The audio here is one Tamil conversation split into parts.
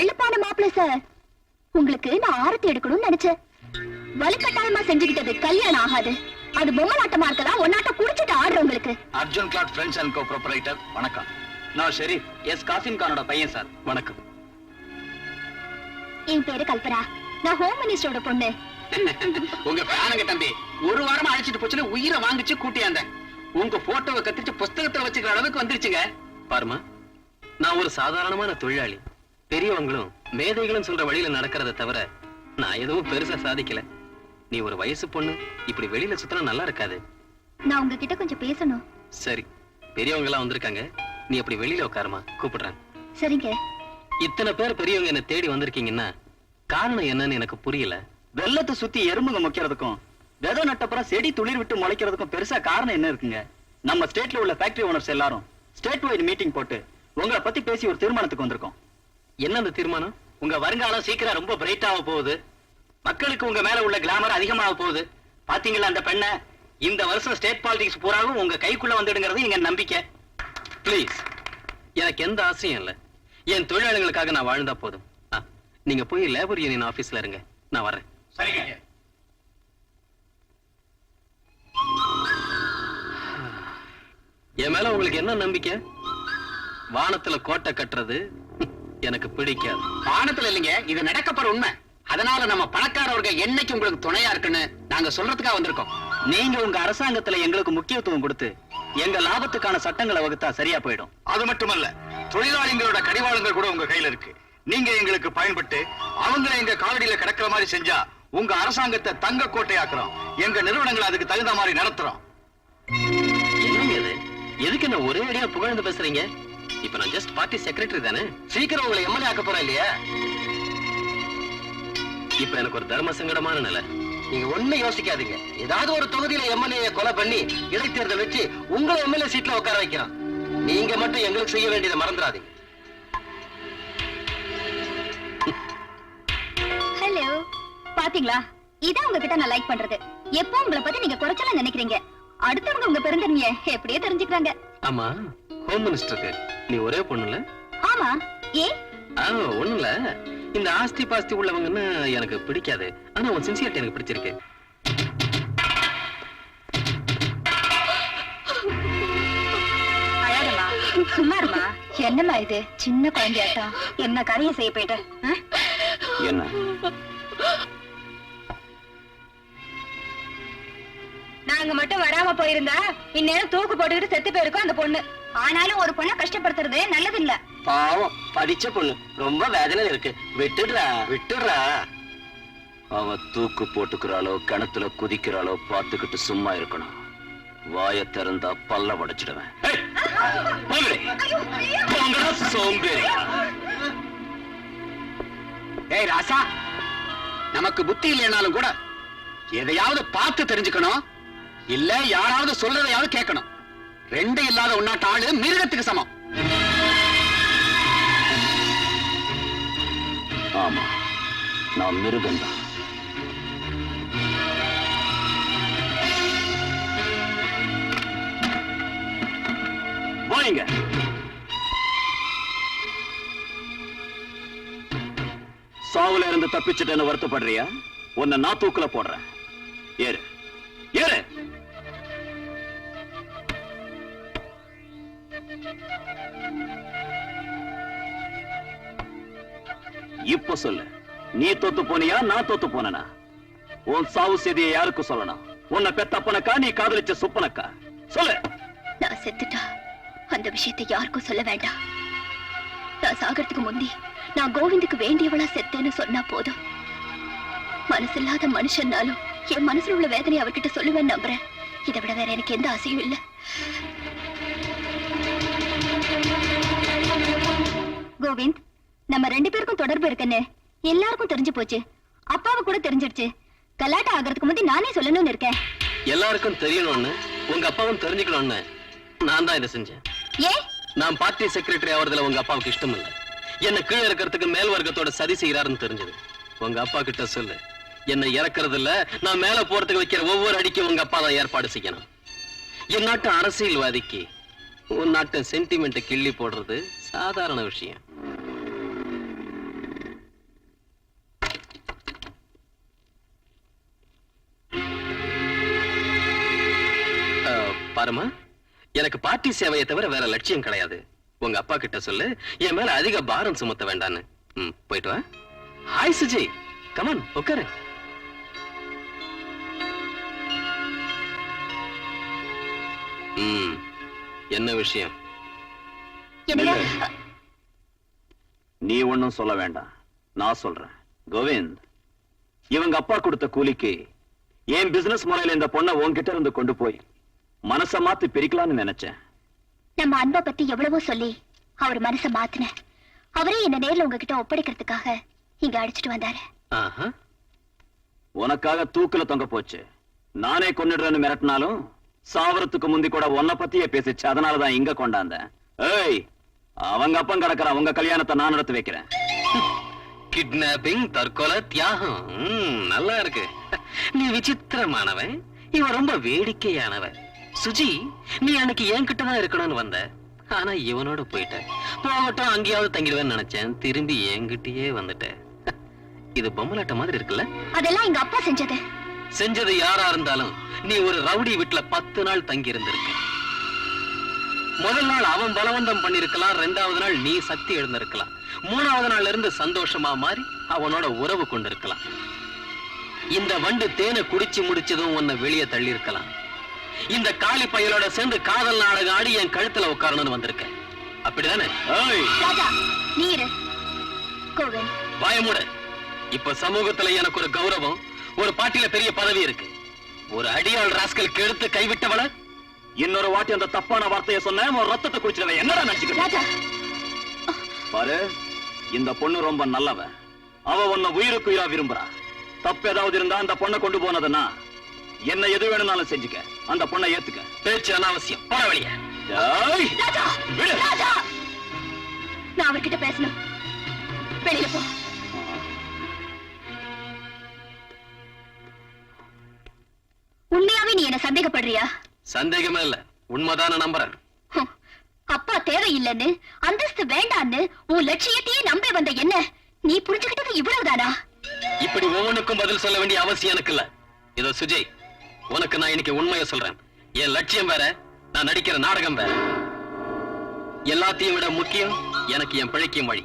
கள்ளப்பான மாப்பிள்ள சார். உங்களுக்கு நான் ஆரத்தி எடுக்கணும்னு நினைச்சேன். வலுக்கட்டாயமா செஞ்சுக்கிட்டது கல்யாணம் ஆகாது. அது பொம்மலாட்டமா இருக்கலாம் ஒன்னாட்ட குடிச்சிட்டு ஆடுறவங்களுக்கு Arjun glad friends and co proprietor வணக்கம். நான் ஷெரீப் எஸ் காசிம் கானோட பையன் சார். வணக்கம். என் பேரு கல்பனா. நான் ஹோம் மினிஸ்டரோட பொண்ணு. உங்க பிராணங்க தம்பி. ஒரு வாரமா அழைச்சிட்டு போச்சுல உயிரை வாங்கிச்சு கூட்டியாந்த உங்க போட்டோவை கத்திச்சு புஸ்தகத்துல வச்சுக்கிற அளவுக்கு வந்துருச்சுங்க. பாருமா நான் ஒரு சாதாரணமான தொழிலாளி. பெரியவங்களும் மேதைகளும் சொல்ற வழியில நடக்கிறத தவிர நான் எதுவும் பெருசா சாதிக்கல. நீ ஒரு வயசு பொண்ணு இப்படி வெளியில சுத்தினா நல்லா இருக்காது. நான் உங்ககிட்ட கொஞ்சம் பேசணும். சரி பெரியவங்க எல்லாம் வந்திருக்காங்க. நீ அப்படி வெளியில உட்காருமா கூப்பிடுறேன். சரிங்க. இத்தனை பேர் பெரியவங்க என்ன தேடி வந்திருக்கீங்கன்னா காரணம் என்னன்னு எனக்கு புரியல. வெள்ளத்தை சுத்தி எறும்புங்க முக்கிறதுக்கும் விதை நட்டப்புறம் செடி துளிர் விட்டு முளைக்கிறதுக்கும் பெருசா காரணம் என்ன இருக்குங்க? நம்ம ஸ்டேட்ல உள்ள ஃபேக்டரி ஓனர்ஸ் எல்லாரும் ஸ்டேட் வைட் மீட்டிங் போட்டு உங்களை பத்தி பேசி ஒரு தீர்மானத்துக்கு வந்திருக்கோம். என்ன அந்த தீர்மானம்? உங்க வருங்காலம் சீக்கிரம் ரொம்ப பிரைட்டாக போகுது. மக்களுக்கு உங்க மேல உள்ள கிளாமர் அதிகமாக போகுது. பாத்தீங்களா அந்த பெண்ணை? இந்த வருஷம் ஸ்டேட் பாலிடிக்ஸ் பூராவும் உங்க கைக்குள்ள வந்துடுங்கிறது எங்க நம்பிக்கை. ப்ளீஸ் எனக்கு எந்த ஆசையும் இல்ல. என் தொழிலாளிகளுக்காக நான் வாழ்ந்தா போதும். நீங்க போய் லேபர் யூனியன் ஆபீஸ்ல இருங்க. நான் வரேன் சரிங்க என் மேல உங்களுக்கு என்ன நம்பிக்கை? வானத்துல கோட்டை கட்டுறது எனக்கு பிடிக்காது. வானத்துல இல்லைங்க இது நடக்கப்படுற உண்மை. அதனால நம்ம பணக்காரவர்கள் என்னைக்கு உங்களுக்கு துணையா இருக்குன்னு நாங்க சொல்றதுக்காக வந்திருக்கோம். நீங்க உங்க அரசாங்கத்துல எங்களுக்கு முக்கியத்துவம் கொடுத்து எங்க லாபத்துக்கான சட்டங்களை வகுத்தா சரியா போயிடும். அது மட்டுமல்ல தொழிலாளிகளோட கடிவாளங்கள் கூட உங்க கையில இருக்கு. நீங்க எங்களுக்கு பயன்பட்டு அவங்கள எங்க காலடியில கிடக்கிற மாதிரி செஞ்சா உங்க அரசாங்கத்தை தங்க கோட்டையாக்குறோம். எங்க நிறுவனங்களை அதுக்கு தகுந்த மாதிரி நடத்துறோம். என்னங்க எதுக்கு என்ன ஒரே அடியா புகழ்ந்து பேசுறீங்க? இப்ப நான் ஜஸ்ட் பார்ட்டி செக்ரட்டரி தானே? சீக்கிரம் உங்களை எம்எல்ஏ ஆக்க போறோம் இல்லையா? இப்ப எனக்கு ஒரு தர்ம சங்கடமான நிலை. நீங்க ஒண்ணு யோசிக்காதீங்க. ஏதாவது ஒரு தொகுதியில எம்எல்ஏ கொலை பண்ணி இடைத்தேர்தல் வச்சு உங்களை எம்எல்ஏ சீட்ல உட்கார வைக்கிறோம். நீங்க மட்டும் எங்களுக்கு செய்ய வேண்டியதை மறந்துடாதீங்க. ஹலோ பாத்தீங்களா? இதான் உங்ககிட்ட நான் லைக் பண்றது. எப்போ உங்களை பத்தி நீங்க குறைச்சல நினைக்கிறீங்க? அடுத்தவங்க உங்க பெருந்தன்மைய எப்படியே தெரிஞ்சுக்கிறாங்க. ஆமா. ஹோம் மினிஸ்டருக்கு நீ ஒரே பொண்ணுல? ஆமா. ஏ? ஆ ஒண்ணுல. இந்த ஆஸ்தி பாஸ்தி உள்ளவங்கன்னா எனக்கு பிடிக்காது. ஆனா உன் சின்சியரிட்டி எனக்கு பிடிச்சிருக்கு. அழாதம்மா. சும்மா இருமா என்னம்மா இது? சின்ன குழந்தையாட்டம் என்ன கரையை செய்ய போயிட்ட? என்ன? நாங்க மட்டும் வராம போயிருந்தா இந்நேரம் தூக்கு போட்டுக்கிட்டு செத்து போயிருக்கோம் அந்த பொண்ணு. ஆனாலும் ஒரு பொண்ணை கஷ்டப்படுத்துறது நல்லது இல்ல பாவம். படிச்ச பொண்ணு. ரொம்ப வேதனையில இருக்கு. விட்டுடுறா. விட்டுடுறா. அவ தூக்கு போட்டுக்கிறாளோ கிணத்துல குதிக்கிறாளோ பார்த்துக்கிட்டு சும்மா இருக்கணும். வாய திறந்தா பல்ல உடைச்சிடுவேன். ஏய் ராசா. நமக்கு புத்தி இல்லைனாலும் கூட எதையாவது பார்த்து தெரிஞ்சுக்கணும். இல்ல யாராவது சொல்றதையாவது கேட்கணும். ரெண்டு இல்லாத உன்னாட்ட ஆளு மிருகத்துக்கு சமம். ஆமா நான் மிருகம்தான். போயிங்க சாவுல இருந்து தப்பிச்சுட்டேன்னு வருத்தப்படுறியா? உன்னை நான் தூக்குல போடுறேன். ஏறு ஏறு. இப்ப சொல்லு. நீ தோத்து போனியா நான் தோத்து போனனா? உன் சாவு செய்தியை யாருக்கு சொல்லணும்? உன்னை பெத்தப்பனக்கா நீ காதலிச்ச சுப்பனக்கா? சொல்லு. நான் செத்துட்டா. அந்த விஷயத்தை யாருக்கும் சொல்ல வேண்டாம். நான் சாகறதுக்கு முந்தி நான் கோவிந்துக்கு வேண்டியவளா செத்தேன்னு சொன்னா போதும். மனசில்லாத மனுஷன்னாலும் என் மனசுல உள்ள வேதனையை அவர்கிட்ட சொல்லுவேன் நம்புறேன். இதை விட வேற எனக்கு எந்த ஆசையும் இல்ல. கோவிந்த் நம்ம ரெண்டு பேருக்கும் தொடர்பு இருக்குன்னு எல்லாருக்கும் தெரிஞ்சு போச்சு. அப்பாவுக்கு கூட தெரிஞ்சிடுச்சு. கலாட்டம் ஆகிறதுக்கு முந்தி நானே சொல்லணும்னு இருக்கேன். எல்லாருக்கும் தெரியணும்னு உங்க அப்பாவும் தெரிஞ்சுக்கணும்னு நான் தான் இதை செஞ்சேன். ஏன் நான் பார்ட்டி செக்ரட்டரி ஆவறதுல உங்க அப்பாவுக்கு இஷ்டம் இல்ல என்ன கீழே இருக்கிறதுக்கு மேல் வர்க்கத்தோட சதி செய்யறாருன்னு தெரிஞ்சது. உங்க அப்பா கிட்ட சொல்லு. என்னை இறக்குறது இல்ல நான் மேல போறதுக்கு வைக்கிற ஒவ்வொரு அடிக்கும் உங்க அப்பா தான் ஏற்பாடு செய்யணும். என் நாட்டு அரசியல்வாதிக்கு உன் நாட்டு சென்டிமெண்ட்டை கிள்ளி போடுறது சாதாரண விஷயம். பாருமா எனக்கு பார்ட்டி சேவையை தவிர வேற லட்சியம் கிடையாது. உங்க அப்பா கிட்ட சொல்லு என் மேல அதிக பாரம் சுமத்த வேண்டான்னு. போயிட்டு வா. ஹாய் சுஜி கமன் உட்காரு. என்ன விஷயம்? நீ ஒண்ணும் சொல்ல வேண்டாம். நான் சொல்றேன். கோவிந்த் இவங்க அப்பா கொடுத்த கூலிக்கு என் பிசினஸ் முறையில இந்த பொண்ணை உன்கிட்ட இருந்து கொண்டு போய் மனச மாத்தி பிரிக்கலாம்னு நினைச்சேன். நம்ம அன்பை பத்தி எவ்வளவோ சொல்லி அவர் மனச மாத்தின. அவரே என்ன நேர்ல உங்ககிட்ட ஒப்படைக்கிறதுக்காக இங்க அடிச்சிட்டு வந்தாரு. ஆஹா. உனக்காக தூக்குல தொங்க போச்சு. நானே கொன்னுடுறேன்னு மிரட்டினாலும் சாவரத்துக்கு முந்தி கூட உன்னை பத்தியே பேசிச்சு. அதனாலதான் இங்க கொண்டாந்தேன். ஏய் அவங்க அப்பன் கிடக்குற உங்க கல்யாணத்தை நான் நடத்தி வைக்கிறேன். கிட்னாப்பிங் தற்கொலை தியாகம். நல்லா இருக்கு. நீ விசித்திரமானவன். இவன் ரொம்ப வேடிக்கையானவன். சுஜி நீ அன்னைக்கு என்கிட்ட தான் இருக்கணும்னு வந்த? ஆனா இவனோட போயிட்ட. போகட்டும் அங்கேயாவது தங்கிடுவேன்னு நினைச்சேன். திரும்பி என்கிட்டயே வந்துட்ட. இது பொம்மலாட்ட மாதிரி இருக்குல்ல? அதெல்லாம் எங்க அப்பா செஞ்சது. செஞ்சது யாரா இருந்தாலும் நீ ஒரு ரவுடி வீட்டுல பத்து நாள் தங்கி இருந்திருக்க முதல் நாள் அவன் பலவந்தம் பண்ணிருக்கலாம் ரெண்டாவது நாள் நீ சக்தி எழுந்திருக்கலாம். மூணாவது நாள்ல இருந்து சந்தோஷமா மாறி அவனோட உறவு கொண்டிருக்கலாம். இந்த வண்டு தேனை குடிச்சு முடிச்சதும் உன்னை வெளியே தள்ளி இருக்கலாம் இந்த காளி பயலோட சேர்ந்து காதல் நாடகம் ஆடி என் கழுத்துல உட்காரணும்னு வந்திருக்க அப்படிதானே? ஏய். ராஜா நீரு. கோவிந்த் பயமுட இப்ப சமூகத்துல எனக்கு ஒரு கௌரவம் ஒரு பாட்டில பெரிய பதவி இருக்கு. ஒரு அடியாள் ராஸ்கல் எடுத்து கைவிட்டவள? இன்னொரு வாட்டி அந்த தப்பான வார்த்தையை சொன்ன உன் ரத்தத்தை குடிச்சிருவேன் என்னடா நினைச்சுக்கிட்ட பாரு இந்த பொண்ணு ரொம்ப நல்லவ. அவ உன்னை உயிருக்கு உயிரா விரும்புறா. தப்பு ஏதாவது இருந்தா அந்த பொண்ணை கொண்டு போனதுன்னா என்ன எது வேணும்னாலும் செஞ்சுக்க. அந்த பொண்ணை ஏத்துக்க. பேச்சு அனாவசியம் போற வழிய. நான் அவர்கிட்ட பேசணும். வெளியில போ. உண்மையாவே நீ என்ன சந்தேகப்படுறியா? சந்தேகமே இல்ல. உண்மைதான நம்புறேன். அப்பா தேவையில்லைன்னு அந்தஸ்து வேண்டான்னு உன் லட்சியத்தையே நம்பி வந்த என்ன? நீ புரிஞ்சுக்கிட்டது இவ்வளவுதானா? இப்படி ஒவ்வொன்றுக்கும் பதில் சொல்ல வேண்டிய அவசியம் எனக்கு இல்ல. இதோ சுஜய் உனக்கு நான் இன்னைக்கு உண்மையை சொல்றேன். என் லட்சியம் வேற நான் நடிக்கிற நாடகம் வேற. எல்லாத்தையும் விட முக்கியம் எனக்கு என் பிழைக்கும் வழி.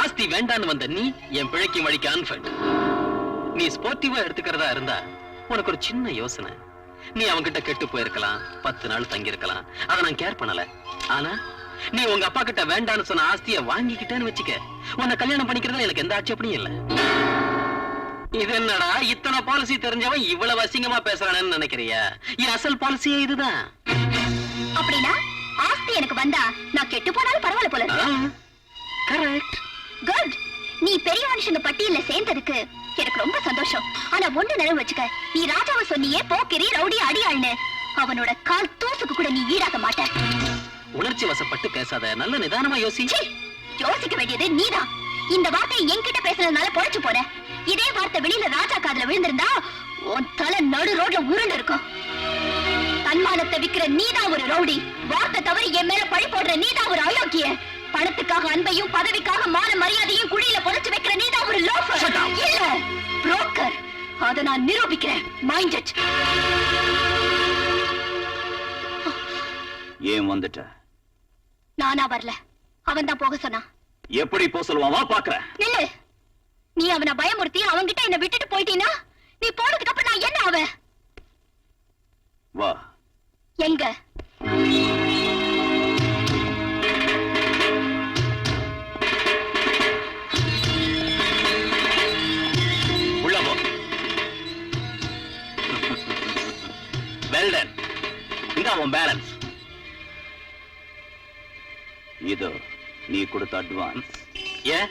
ஆஸ்தி வேண்டான்னு வந்த நீ என் பிழைக்கும் வழிக்கு அன்ஃபட் நீ ஸ்போர்ட்டிவா எடுத்துக்கிறதா இருந்தா உனக்கு ஒரு சின்ன யோசனை. நீ அவன்கிட்ட கெட்டு போயிருக்கலாம் பத்து நாள் தங்கி இருக்கலாம் அதை நான் கேர் பண்ணல. ஆனா நீ உங்க அப்பா கிட்ட வேண்டான்னு சொன்ன ஆஸ்திய வாங்கிக்கிட்டேன்னு வச்சுக்க. உன்னை கல்யாணம் பண்ணிக்கிறதுல எனக்கு எந்த ஆட்சேபனையும் இல்லை. இது என்னடா இத்தனை பாலிசி தெரிஞ்சவன் இவ்வளவு அசிங்கமா பேசுறானேன்னு நினைக்கிறியா? என் அசல் பாலிசியே இதுதான். அப்படின்னா ஆஸ்தி எனக்கு வந்தா நான் கெட்டு போனாலும் பரவாயில்ல போல கரெக்ட் குட் நீ பெரிய மனுஷங்க பட்டியல்ல சேர்ந்ததுக்கு எனக்கு ரொம்ப சந்தோஷம். ஆனா ஒண்ணு நினைவு வச்சுக்க நீ ராஜாவை சொன்னியே போக்கிரி ரவுடி அடியாள்னு. அவனோட கால் தூசுக்கு கூட நீ ஈடாக மாட்ட. உணர்ச்சி வசப்பட்டு பேசாத நல்ல நிதானமா யோசி. யோசிக்க வேண்டியது நீதான். இந்த வார்த்தையை என்கிட்ட பேசுனதுனால பொழைச்சு போற. இதே வார்த்தை வெளியில ராஜா காதுல விழுந்திருந்தா உன் தலை நடு ரோட்ல உருண்டு இருக்கும். தன்மானத்தை விக்கிற நீதான் ஒரு ரவுடி. வார்த்தை தவறி என் மேல பழி போடுற நீதான் ஒரு அயோக்கிய. பணத்துக்காக அன்பையும் பதவிக்காக மான மரியாதையும் குழியில புதைச்சு வைக்கிற நீதான் ஒரு லோஃபர் இல்ல புரோக்கர் அத நான் நிரூபிக்கிறேன். மைண்ட் இட் ஏன் வந்துட்ட? நானா வரல. அவன் தான் போக சொன்னான். எப்படி போ சொல்லுவான் வா பாக்குறேன். நில்லு. நீ அவனை பயமுறுத்தி அவன்கிட்ட என்ன விட்டுட்டு போயிட்டீனா நீ போனதுக்கு அப்புறம் நான் என்ன அவன் வா. எங்க? நீ கொடுத்த அட்வான்ஸ் ஏன்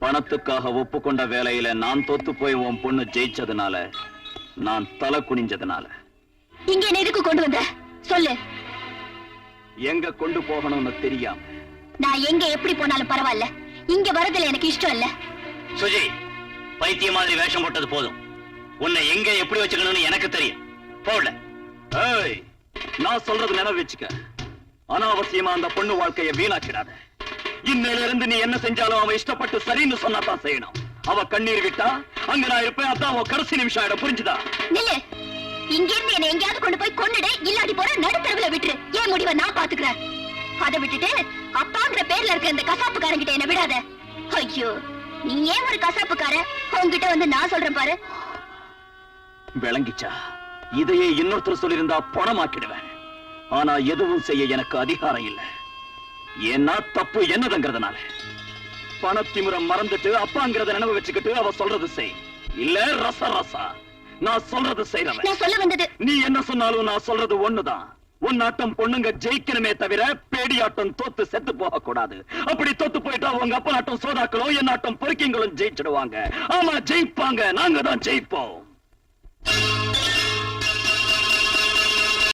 பணத்துக்காக ஒப்புக்கொண்ட வேலையில நான் தோத்து போய் உன் பொண்ணு ஜெயிச்சதுனால நான் தலை குனிஞ்சதுனால. இங்க என்ன எதுக்கு கொண்டு வந்த? சொல்லு. எங்க கொண்டு போகணும்னு தெரியாம. நான் எங்க எப்படி போனாலும் பரவாயில்ல. இங்க வரதுல எனக்கு இஷ்டம் இல்ல. சுஜி பைத்திய மாதிரி வேஷம் போட்டது போதும். உன்னை எங்க எப்படி வச்சுக்கணும்னு எனக்கு தெரியும். போடல ஏய் நான் சொல்றது நினைவு வச்சுக்க. அனாவசியமா அந்த பொண்ணு வாழ்க்கைய வீணாக்கிடாத. இன்னையில இருந்து நீ என்ன செஞ்சாலும் அவ இஷ்டப்பட்டு சரின்னு சொன்னாதான் செய்யணும். அவ கண்ணீர் விட்டா அங்க நான் இருப்பேன் அதான் அவன் கடைசி நிமிஷம் ஆயிடும். புரிஞ்சுதா? நில்லு. இங்க இருந்து என்ன எங்கேயாவது கொண்டு போய் கொன்னுடு. இல்லாட்டி போற நடுத்தரவுல விட்டுரு. ஏன் முடிவை நான் பாத்துக்கிறேன் அதை விட்டுட்டு அப்பாங்கிற பேர்ல இருக்க இந்த கசாப்புக்காரங்கிட்ட என்ன விடாத. ஐயோ நீ ஏன் ஒரு கசாப்புக்கார? உன்கிட்ட வந்து நான் சொல்றேன் பாரு. விளங்கிச்சா? இதையே இன்னொருத்தர் சொல்லியிருந்தா பணமாக்கிடுவேன். ஆனா எதுவும் செய்ய எனக்கு அதிகாரம் இல்ல. ஏன்னா தப்பு என்னதுங்கிறதுனால. பணத்திமுறம் மறந்துட்டு அப்பாங்கிறத நினைவு வச்சுக்கிட்டு அவ சொல்றது செய். இல்ல ரச ரசா. நான் சொல்றது செய்யறவன் நான் சொல்ல வந்தது. நீ என்ன சொன்னாலும் நான் சொல்றது ஒண்ணுதான். உன்னாட்டம் பொண்ணுங்க ஜெயிக்கணுமே தவிர பேடியாட்டம் தோத்து செத்து போக கூடாது அப்படி தோத்து போயிட்டா உங்க அப்பா நாட்டம் சோதாக்களும் என் நாட்டம் பொறுக்கிங்களும் ஜெயிச்சிடுவாங்க. ஆமா ஜெயிப்பாங்க. நாங்க தான் ஜெயிப்போம்.